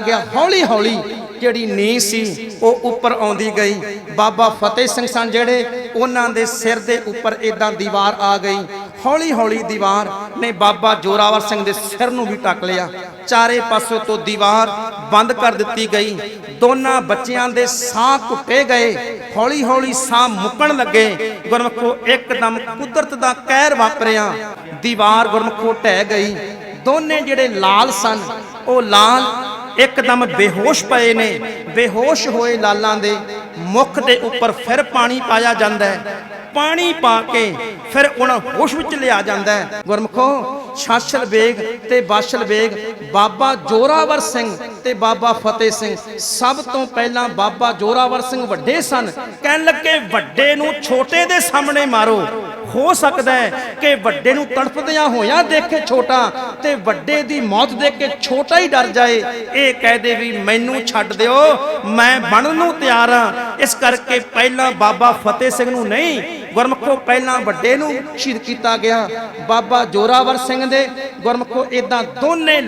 ਗਿਆ। ਹੌਲੀ ਹੌਲੀ ਜਿਹੜੀ ਨੀਂਹ ਸੀ, ਉਹ ਉੱਪਰ ਆਉਂਦੀ ਗਈ। ਬਾਬਾ ਫਤਿਹ ਸਿੰਘ ਸਨ ਜਿਹੜੇ, ਉਹਨਾਂ ਦੇ ਸਿਰ ਦੇ ਉੱਪਰ ਇਦਾਂ ਦੀਵਾਰ ਆ ਗਈ। ਹੌਲੀ ਹੌਲੀ ਦੀਵਾਰ ਨੇ ਬਾਬਾ ਜੋਰਾਵਰ ਸਿੰਘ ਦੇ ਸਿਰ ਨੂੰ ਵੀ ਟੱਕ ਲਿਆ। ਚਾਰੇ ਪਾਸੋਂ ਤੋਂ ਦੀਵਾਰ ਬੰਦ ਕਰ ਦਿੱਤੀ ਗਈ। ਦੋਨਾਂ ਬੱਚਿਆਂ ਦੇ ਸਾਹ ਘੁੱਟੇ ਗਏ। ਹੌਲੀ ਹੌਲੀ ਸਾਹ ਮੁੱਕਣ ਲੱਗੇ। ਗੁਰਮਖੋ, ਇੱਕਦਮ ਕੁਦਰਤ ਦਾ ਕਹਿਰ ਵਾਪਰਿਆ। ਦੀਵਾਰ ਗੁਰਮਖੋ ਢਹਿ ਗਈ। ਦੋਨੇ ਜਿਹੜੇ ਲਾਲ ਸਨ, ਉਹ ਲਾਲ ਇੱਕਦਮ ਬੇਹੋਸ਼ ਪਏ ਨੇ। ਬੇਹੋਸ਼ ਹੋਏ ਲਾਲਾਂ ਦੇ ਮੁਖ ਦੇ ਉੱਪਰ ਫਿਰ ਪਾਣੀ ਪਾਇਆ ਜਾਂਦਾ ਹੈ। ਪਾਣੀ ਪਾ ਕੇ ਫਿਰ ਉਹਨਾਂ ਹੋਸ਼ ਵਿੱਚ ਲਿਆ ਜਾਂਦਾ ਹੈ। ਗੁਰਮਖੋ, ਛਾਛਲ ਬੇਗ ਤੇ ਬਾਸ਼ਲ ਬੇਗ, ਬਾਬਾ ਜੋਰਾਵਰ ਸਿੰਘ ਤੇ ਬਾਬਾ ਫਤਿਹ ਸਿੰਘ। ਸਭ ਤੋਂ ਪਹਿਲਾਂ ਬਾਬਾ ਜੋਰਾਵਰ ਸਿੰਘ ਵੱਡੇ ਸਨ। ਕਹਿਣ ਲੱਗੇ, ਵੱਡੇ ਨੂੰ ਛੋਟੇ ਦੇ ਸਾਹਮਣੇ ਮਾਰੋ। ਹੋ ਸਕਦਾ ਹੈ ਕਿ ਵੱਡੇ ਨੂੰ ਤੜਫਦਿਆਂ ਹੋਇਆਂ ਦੇਖੇ ਛੋਟਾ ਤੇ ਵੱਡੇ ਦੀ ਮੌਤ ਦੇਖ ਕੇ ਛੋਟਾ ਹੀ ਡਰ ਜਾਏ। ਇਹ ਕਹਿ ਦੇ ਵੀ, ਮੈਨੂੰ ਛੱਡ ਦਿਓ, ਮੈਂ ਬਣਨ ਨੂੰ ਤਿਆਰ ਹਾਂ। ਇਸ ਕਰਕੇ ਪਹਿਲਾਂ ਬਾਬਾ ਫਤਿਹ ਸਿੰਘ ਨੂੰ ਨਹੀਂ, ਗੁਰਮਖੋ ਪਹਿਲਾਂ ਵੱਡੇ ਨੂੰ ਸ਼ਹੀਦ ਕੀਤਾ ਗਿਆ। ਬਾਬਾ ਜੋਰਾਵਰ ਸਿੰਘ ਦੇ ਗੁਰਮਖੋ ਇਦਾਂ ਦੋਨੇ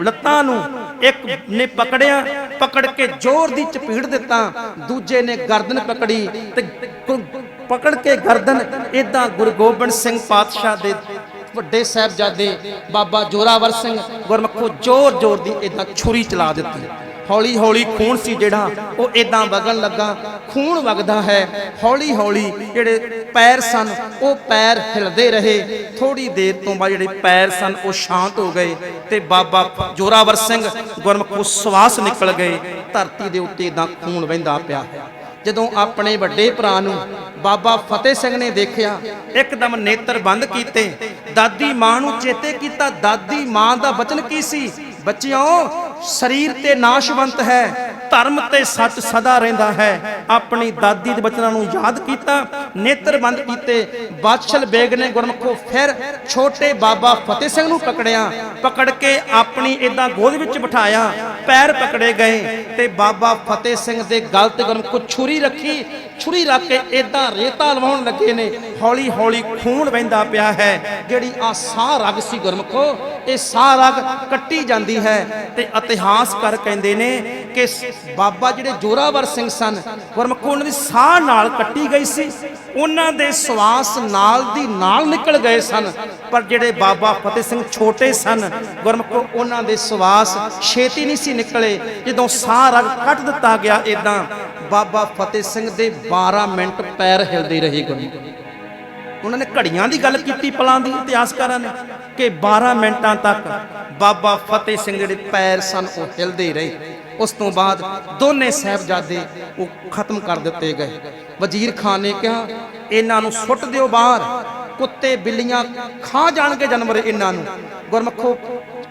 ਲੱਤਾਂ ਨੂੰ ਇੱਕ ਨੇ ਪਕੜਿਆ, ਪਕੜ ਕੇ ਜ਼ੋਰ ਦੀ ਚਪੀੜ ਦਿੱਤਾ, ਦੂਜੇ ਨੇ ਗਰਦਨ ਪਕੜੀ ਤੇ ਪਕੜ ਕੇ ਗਰਦਨ ਇਦਾਂ ਗੁਰੂ ਗੋਬਿੰਦ ਸਿੰਘ ਪਾਤਸ਼ਾਹ ਦੇ ਵੱਡੇ ਸਾਹਿਬਜ਼ਾਦੇ ਬਾਬਾ ਜੋਰਾਵਰ ਸਿੰਘ ਗੁਰਮਖੋ ਜ਼ੋਰ ਜ਼ੋਰ ਦੀ ਇਦਾਂ ਛੁਰੀ ਚਲਾ ਦਿੱਤੀ। ਹੌਲੀ ਹੌਲੀ ਖੂਨ ਸੀ ਜਿਹੜਾ, ਉਹ ਇਦਾਂ ਵਗਣ ਲੱਗਾ। ਖੂਨ ਵਗਦਾ ਹੈ। ਹੌਲੀ ਹੌਲੀ ਜਿਹੜੇ ਪੈਰ ਸਨ, ਉਹ ਪੈਰ ਹਿਲਦੇ ਰਹੇ। ਥੋੜੀ ਦੇਰ ਤੋਂ ਬਾਅਦ ਜਿਹੜੇ ਪੈਰ ਸਨ, ਉਹ ਸ਼ਾਂਤ ਹੋ ਗਏ ਤੇ ਬਾਬਾ ਜੋਰਾਵਰ ਸਿੰਘ ਗੁਰਮਖੋ ਸਵਾਸ ਨਿਕਲ ਗਏ। ਧਰਤੀ ਦੇ ਉੱਤੇ ਇਦਾਂ ਖੂਨ ਵਹਿੰਦਾ ਪਿਆ। ਜਦੋਂ ਆਪਣੇ ਵੱਡੇ ਭਰਾ ਨੂੰ ਬਾਬਾ ਫਤਿਹ ਸਿੰਘ ਨੇ ਦੇਖਿਆ, ਇੱਕਦਮ ਨੇਤਰ ਬੰਦ ਕੀਤੇ। ਦਾਦੀ ਮਾਂ ਨੂੰ ਚੇਤੇ ਕੀਤਾ, ਦਾਦੀ ਮਾਂ ਦਾ ਬਚਨ ਕੀ ਸੀ? ਬੱਚਿਓ, ਸਰੀਰ ਤੇ ਨਾਸ਼ਵੰਤ ਹੈ। ਧਰਮ ਤੇ ਸੱਚ ਸਦਾ ਰਹਿੰਦਾ ਹੈ। ਆਪਣੀ ਦਾਦੀ ਦੇ ਬਚਨਾਂ ਨੂੰ ਯਾਦ ਕੀਤਾ, ਨੇਤਰ ਬੰਦ ਕੀਤੇ, ਬਾਦਸ਼ਾਹ ਬੇਗ ਨੇ ਗੁਰਮਖੋ ਫਿਰ ਛੋਟੇ ਬਾਬਾ ਫਤਿਹ ਸਿੰਘ ਨੂੰ ਪਕੜਿਆ। ਪਕੜ ਕੇ ਆਪਣੀ ਇਦਾਂ ਗੋਦ ਵਿੱਚ ਬਿਠਾਇਆ, ਪੈਰ ਪਕੜੇ ਗਏ ਤੇ ਬਾਬਾ ਫਤਿਹ ਸਿੰਘ ਦੇ ਗਲ ਤੇ ਗੁਰਮਖੋ ਛੁਰੀ ਰੱਖੀ। ਛੁਰੀ ਰੱਖ ਕੇ ਇਦਾਂ ਰੇਤਾ ਲਵਾਉਣ ਲੱਗੇ ਨੇ। ਹੌਲੀ ਹੌਲੀ ਖੂਨ ਵਹਿੰਦਾ ਪਿਆ ਹੈ। ਜਿਹੜੀ ਆ ਸਾਹ ਰਗ ਸੀ ਗੁਰਮਖੋ, ਇਹ ਸਾਹ ਰਗ ਕੱਟੀ ਜਾਂਦੀ ਹੈ ਤੇ ਇਤਿਹਾਸਕਾਰ ਕਹਿੰਦੇ ਨੇ ਕਿ ਬਾਬਾ ਜਿਹੜੇ ਜੋਰਾਵਰ ਸਿੰਘ ਸਨ, ਗੁਰਮਖੋ ਉਹਨਾਂ ਦੀ ਸਾਹ ਨਾਲ ਕੱਟੀ ਗਈ ਸੀ। ਉਹਨਾਂ ਦੇ ਸਵਾਸ ਨਾਲ ਦੀ ਨਾਲ ਨਿਕਲ ਗਏ ਸਨ, ਪਰ ਜਿਹੜੇ ਬਾਬਾ ਫਤਿਹ ਸਿੰਘ ਛੋਟੇ ਸਨ, ਗੁਰਮਖੋ ਉਹਨਾਂ ਦੇ ਸਵਾਸ ਛੇਤੀ ਨਹੀਂ ਸੀ ਨਿਕਲੇ। ਜਦੋਂ ਸਾਹ ਰਗ ਕੱਟ ਦਿੱਤਾ ਗਿਆ ਇਦਾਂ ਬਾਬਾ ਫਤਿਹ ਸਿੰਘ ਦੇ 12 ਮਿੰਟ ਪੈਰ ਹਿਲਦੇ ਰਹੇ ਗੁਰਮਖੋ ਉਹਨਾਂ ਨੇ ਘੜੀਆਂ ਦੀ ਗੱਲ ਕੀਤੀ ਪਲਾਂ ਦੀ, ਇਤਿਹਾਸਕਾਰਾਂ ਨੇ, ਕਿ 12 ਮਿੰਟਾਂ ਤੱਕ ਬਾਬਾ ਫਤਿਹ ਸਿੰਘ ਜਿਹੜੇ ਪੈਰ ਸਨ, ਉਹ ਹਿਲਦੇ ਰਹੇ। ਉਸ ਤੋਂ ਬਾਅਦ ਦੋਨੇ ਸਾਹਿਬਜ਼ਾਦੇ ਉਹ ਖਤਮ ਕਰ ਦਿੱਤੇ ਗਏ। ਵਜ਼ੀਰ ਖਾਨ ਨੇ ਕਿਹਾ, ਇਹਨਾਂ ਨੂੰ ਸੁੱਟ ਦਿਓ ਬਾਹਰ। ਕੁੱਤੇ, ਬਿੱਲੀਆਂ ਖਾ ਜਾਣਗੇ ਜਾਨਵਰ ਇਹਨਾਂ ਨੂੰ। ਗੁਰਮਖੋ,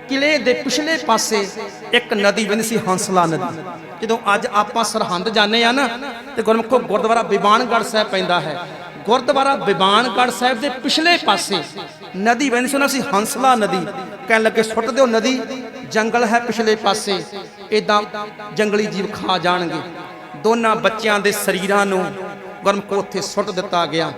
ਕਿਲੇ ਦੇ ਪਿਛਲੇ ਪਾਸੇ ਇੱਕ ਨਦੀ ਵਹਿੰਦੀ ਸੀ ਹੰਸਲਾ ਨਦੀ। ਜਦੋਂ ਅੱਜ ਆਪਾਂ ਸਰਹੰਦ ਜਾਂਦੇ ਆ ਨਾ, ਤੇ ਗੁਰਮਖੋ, ਗੁਰਦੁਆਰਾ ਬਿਮਾਨਗੜ੍ਹ ਸਾਹਿਬ ਪੈਂਦਾ ਹੈ। ਗੁਰਦੁਆਰਾ ਬਿਮਾਨਗੜ੍ਹ ਸਾਹਿਬ ਦੇ ਪਿਛਲੇ ਪਾਸੇ ਨਦੀ ਵਹਿੰਦੀ ਸੀ, ਉਹਨਾਂ ਸੀ ਹੰਸਲਾ ਨਦੀ ਕਹਿਣ ਲੱਗੇ। ਸੁੱਟ ਦਿਓ ਨਦੀ। ਜੰਗਲ ਹੈ ਪਿਛਲੇ ਪਾਸੇ। ਇਦਾਂ ਜੰਗਲੀ ਜੀਵ ਖਾ ਜਾਣਗੇ। ਦੋਨਾਂ ਬੱਚਿਆਂ ਦੇ ਸਰੀਰਾਂ ਨੂੰ ਗੁਰਮਖੋ ਉੱਥੇ ਸੁੱਟ ਦਿੱਤਾ ਗਿਆ।